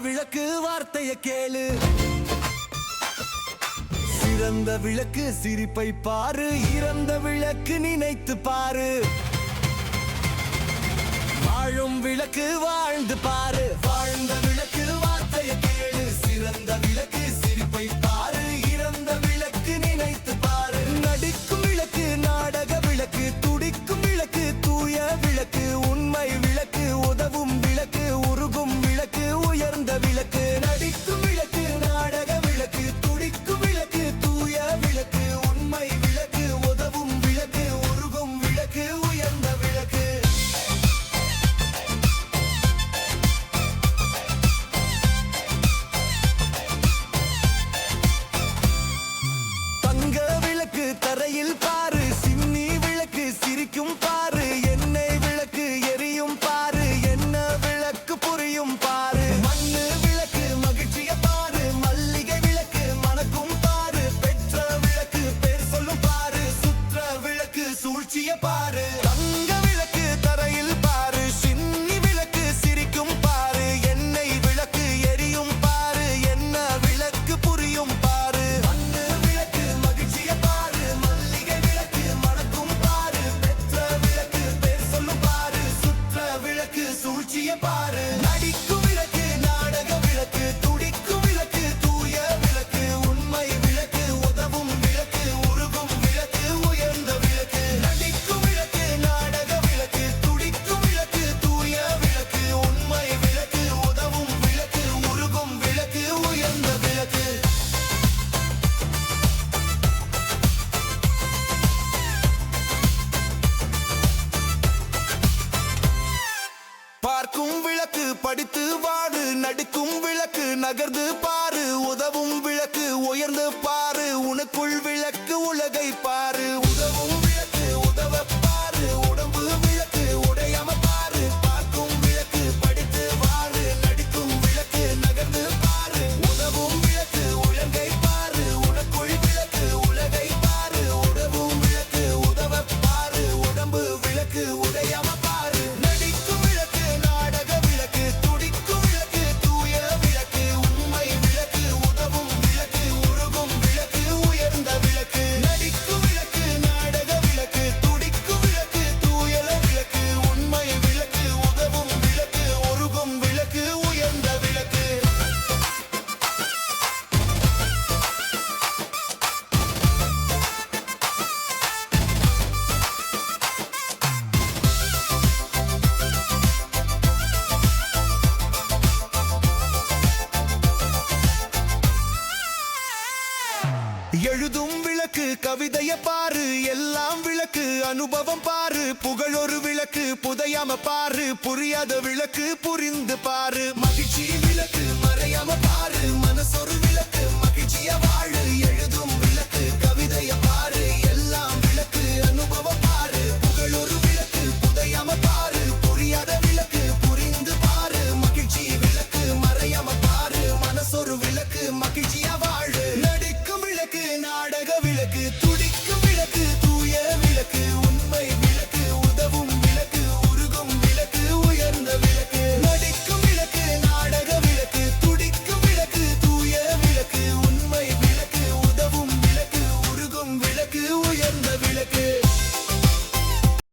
விளக்கு வார்த்தைய கேளு. சிறந்த விளக்கு சிரிப்பை பாரு இறந்த விளக்கு நினைத்து பாரு. வாழும் விளக்கு வாழ்ந்து பாரு. வாழ்ந்த விளக்கு வார்த்தைய கேளு. படித்து வாடு நடுக்கும் விளக்கு நகர்ந்து பாரு உதவும் விளக்கு உயர்ந்து பாரு உனக்குள் விளக்கு உலகை பாரு. உதவும் எழுதும் விளக்கு கவிதைய பாரு எல்லாம் விளக்கு அனுபவம் பாரு புகழொரு விளக்கு புதையாம பாரு புரியாத விளக்கு புரிந்து பாரு.